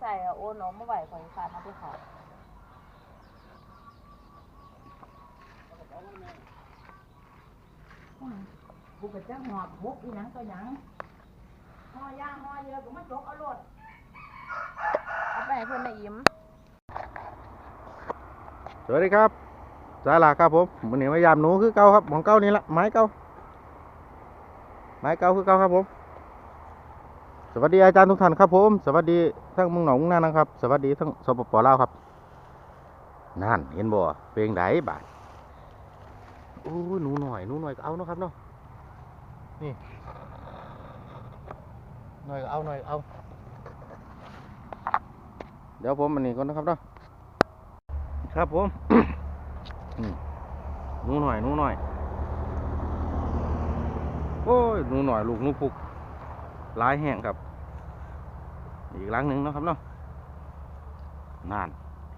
ใส่อะโอนออกมาไหวข่อยฟานเอาไปขายกูก็จะหอบบุกอีหยังก็หยังห่อย่างห่อเยอะก็มาจกเอาโลดเอาไปให้เพื่อนในอิ่มสวัสดีครับสาลาครับผมวันนี้มายามหนูคือเก่าครับของเก่านี่ละไม้เก่าไม้เก่าคือเก่าครับผม สวัสดีอาจารย์ทุกท่านครับผมสวัสดีทั้งมึงหนองนั่นนะครับ สวัสดีทั้งสปปลาวครับนั่นเห็นบ่เพลงไดบาทโอ้หนูหน่อยหนูหน่อยก็เอาเนาะครับเนาะนี่หน่อยก็เอาหน่อยเอา เดี๋ยวผมมันนี่ก่อนนะครับเนาะครับผมหนูหน่อยหนูหน่อยโอ้ยหนูหน่อยลูกหนูปุก ลายแห้งครับ อีกหลังหนึ่งนะครับเนาะนาน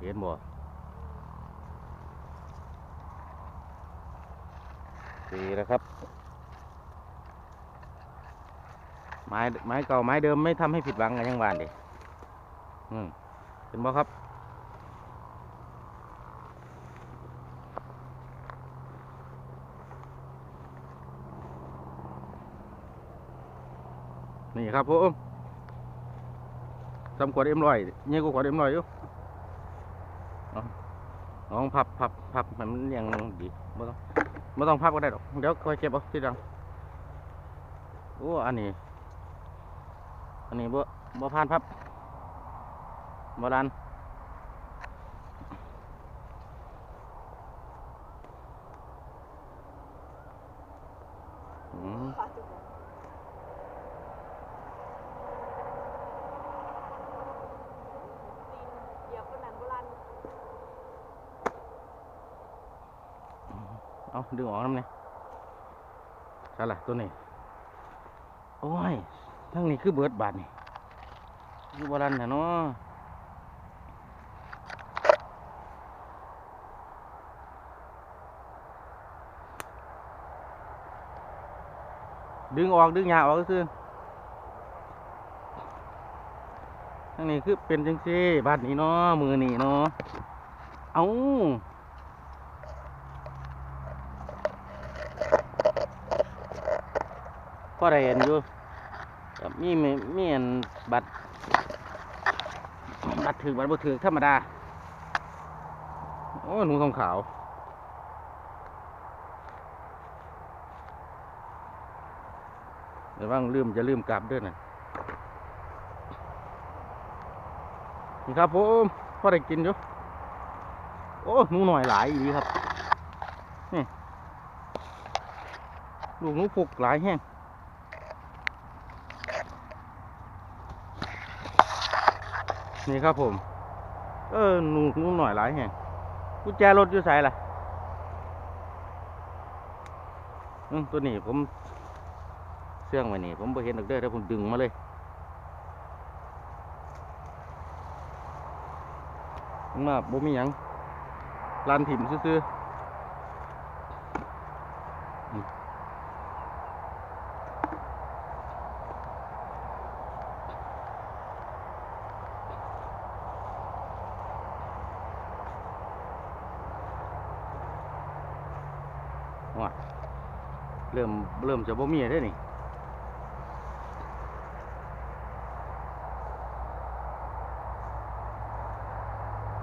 เห็นบ่ดีแล้วครับ ไม้ไม้เก่าไม้เดิมไม่ทำให้ผิดหวังกันยังวานเด็อืมเห็นบ่ครับ นี่ครับผมทำขวดเอ็มลอยเนี่ยกูขวดเอ็มลอยอยู่ลอาน้องพับพับพับมันยังดีไม่ต้องไม่ต้องพับก็ได้หรอกเดี๋ยวค่อยเก็บเอาที่ดังโอ้อันนี้ อันนี้บ่บ่ผ่านพับโบราณอืม เดี๋ยวคนนั้นโบราณ เอาดึงออกน้ำเนี่ยใช่ละตัวนี้ โอ้ย ทั้งนี้คือเบิดบาทนี่คือบราณแท้เนาะดึงออก ดึงหยาออกก็คือทั้งนี้คือเป็นจังซี่บาทนี้เนาะมือนี่เนาะ เอา ก็ได้เห็นอยู่มีมีมีอันบัตรบัตรถือบัตรบ่ถือธรรมดา โอ้หนูทองขาวเดี๋ยวว่างลืมจะลืมกลับด้วยนะนี่ครับผมพอได้กินอยู่โอ้หนูหน่อยหลายอีกครับนี่ลูกหนูพุกหลายแห้ง นี่ครับผม เออหนูหนูหน่อยหลายแห่งกุญแจรถอยู่ใส่ล่ะอืมตัวนี้ผมเสื่องไว้นี่ผมไปเห็นดอกเด้อแล้วผมดึงมาเลยมันมาบ่มีหยังลานถิ่มซื้อๆอืมว่าเริ่มเริ่ม จะบ่มีได้นี่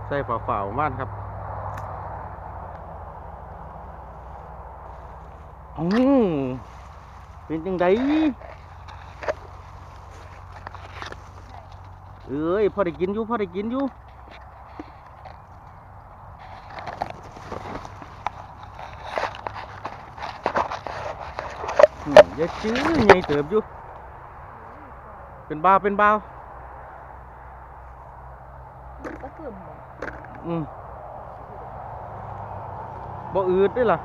ใส่ฝาฝาวบ้านครับอือเป็นจังไดเอ้ยพอได้กินอยู่พอได้กินอยู่ อืมอย่าจื้อใหญ่เติบอยู่เป็นบ้าวเป็นบ้าวก็กลุ่มบ่อืมบ่อืดเด้วยล่ะ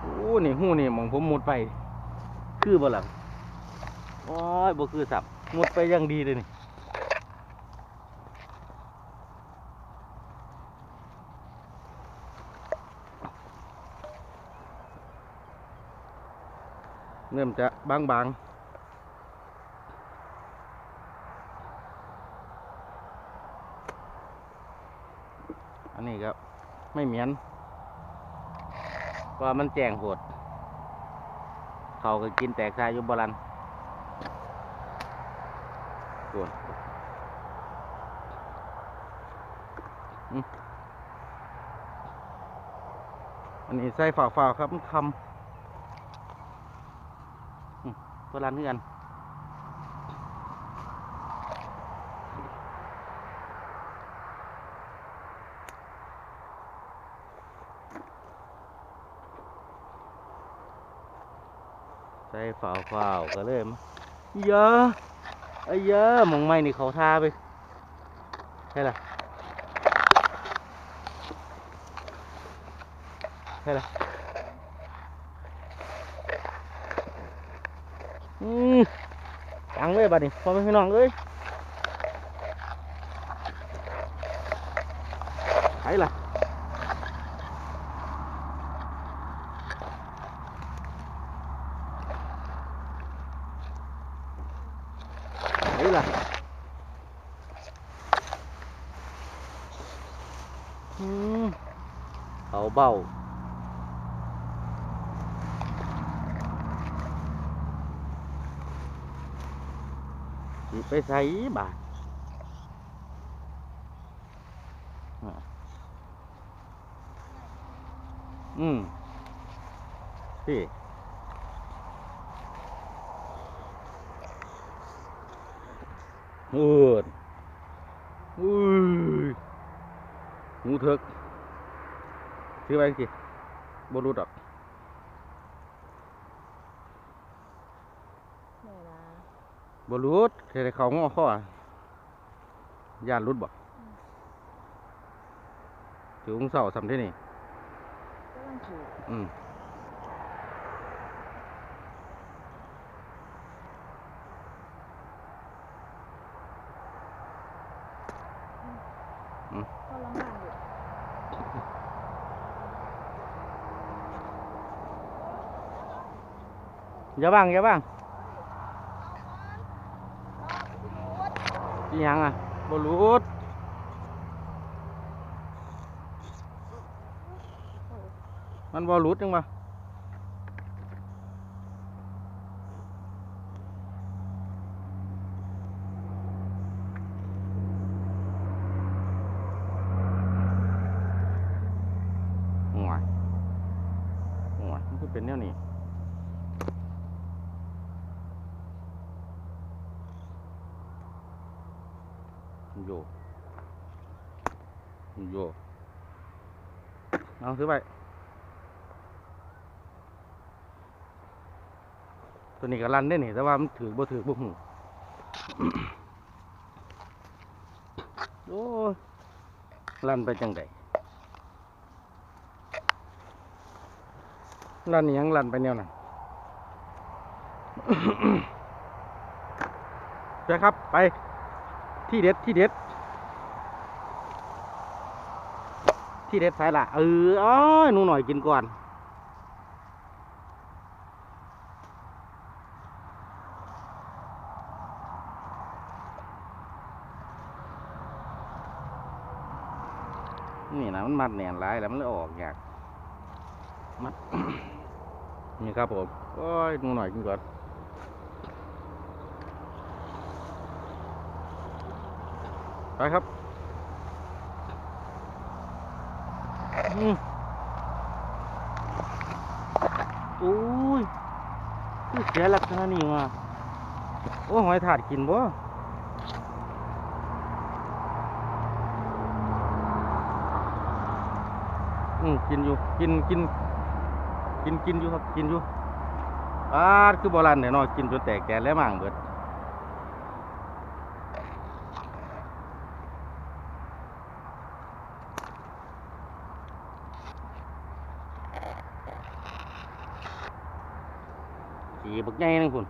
โอ้นี่หูนี่หมองผมมุดไป คือบ่ล่ะโอ้ยบ่คือสับมุดไปอยังดีเลยนี่ เริ่มจะบางบางอันนี้ครับ ไม่เหมียนว่ามันแจงโหด เขาก็กินแตกชายยุบรันส่วนอันนี้ใส่ฝาฝาครับมันคำ อืมบรันเพื่อกันใส่ฝ่าวฝ่าวก็เลยมาเยอะไอ้เยอะหมองไม่นี่เขาทาไปใช่ละใช่ละ อืมตังเลยบัดนี้พ่อแม่พี่น้องเอ้ยใช่ละ đấy là Ừm, hậu bầu chị phải sấy bà À. ừ thì เอออุ้ยงูเถกซื้อไปสิบรูดอก นี่นะ บรูดเคยได้เขางอข้อย่านรุดบ่ถือองเสาสำที่นี่ก็ต้องถูกอืมอืมก็ลำบากอยู่อย่าบ้างอย่าบ้างอีห ยังอะบรูดมันบรูดจังปะห่วยห่วยมันคือเป็นแนวนี้ โยโยเอาซื้อไป ตัวนี้ก็รันได้นี่แต่ว่ามันถือบ่ถือบ่หูโอ้รันไปจังไดรันยังรันไปแนวนั้นไปครับ ไป ที่เด็ดที่เด็ด ที่เด็ดสายละเอออ้อหนูหน่อยกินก่อนนี่นะมันมัดแหนนหลายแล้วมันเลยออกอยากมัดนี่ครับผมโอ้ยนูหน่อยกินก่อน ไปครับอืมโอ้ยคือเสียหลักษณะนี้มาโอ้หอยถาดกินบ่อืมกินอยู่ กินกิน กินกินอยู่ครับ กินอยู่อ่าคือโบราณเนี่ยเนาะกินจนแตกแกนแล้วมั่งเบิด ใหญ่นึงคุณ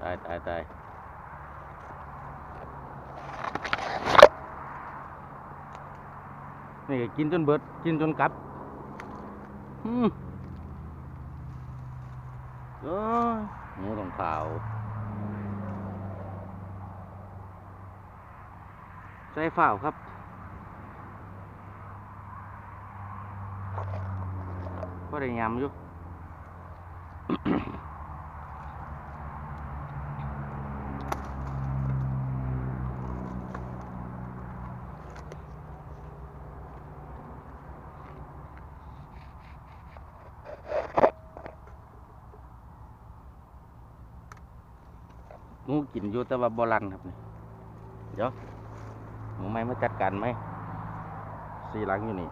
ตายตายตายนี่กินจนเบิด กินจนกลับอืมโอ้ยหมูต้องขาวใส่ฝ้าครับ ก็ได้ยำอยู่หนูกินอยู่แต่ว่าบรันครับนี่เดี๋ยวหนูไม่มาจัดการไหมสีหลังอยู่นี่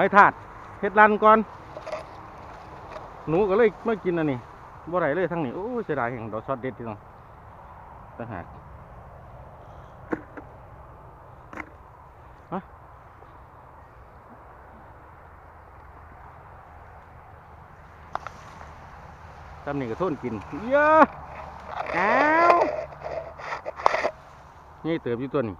อยถาดเฮ็ดรันก่อน หนูก็เลยไมากินอันนี้บ่ไรเลยทั้งนี้โอ้เสียดายแห่งดอกช็อตเด็ดที่น้องต่างหากตำนี่ก็ทนกิน เยอะแอ้วนี่เติบอยู่ตัวนี้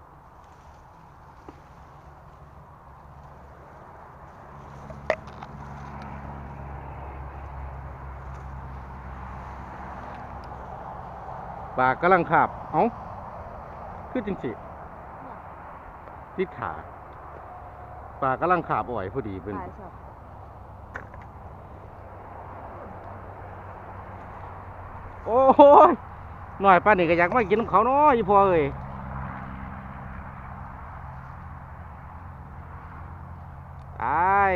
ปลากำลังขาบเอ้า คือจริงสิติดขาปลากำลังขาบอ่อยพอดีเป็น โอ้ยหน่อยป้านี่ก็อยากมากินของเขาเนาะอีพ่อเอ้ยตาย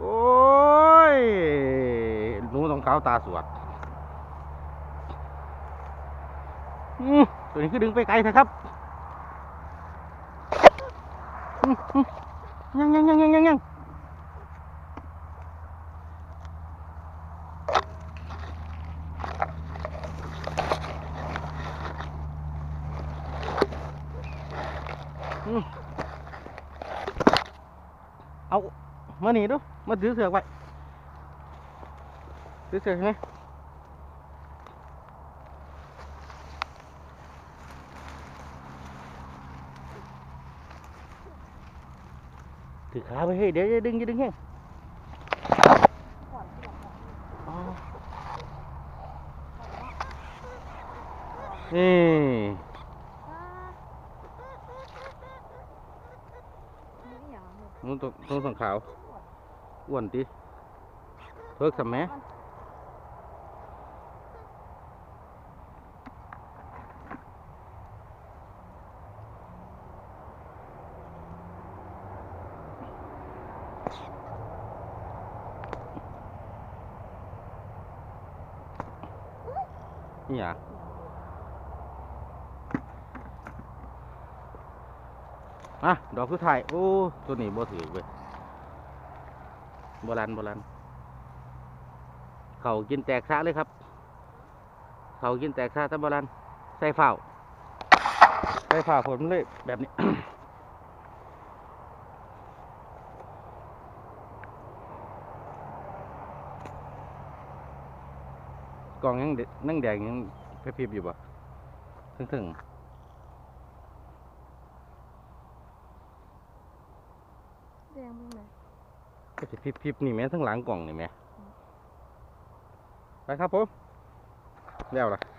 โอ้ยหนูต้อง ขาวตาสวดตัวนี้คือดึงไปไกลนะครับยังยังยังยังยังยังเอามาหนีดู มาถือเสือกไว้ สือกใช่ไหมถือขาไปเฮ้ยเดี๋ยวจะดึงจะดึงแห้งอ๋อนี่อ่านี่อย่างนี้นู้นตรงตรงสังขาว อ้วนติเพิกสัมแม่ อะดอกสุดท้ายโอ้ตัวนี้บ่ถือเว้ยโบราณโบราณเขากินแตกซะเลยครับ เขากินแตกซะแต่โบราณใส่ฝ้าใส่ฝ้าผลมันเลยแบบนี้กองยังเดนั่งแดงยังเพริบๆอยู่บ่ถึงถึง แดงมึงเลย ๆ ก็จะพริบๆนี่แม่ทั้งหลังกล่องนี่แม่ไปครับผมแล้วล่ะ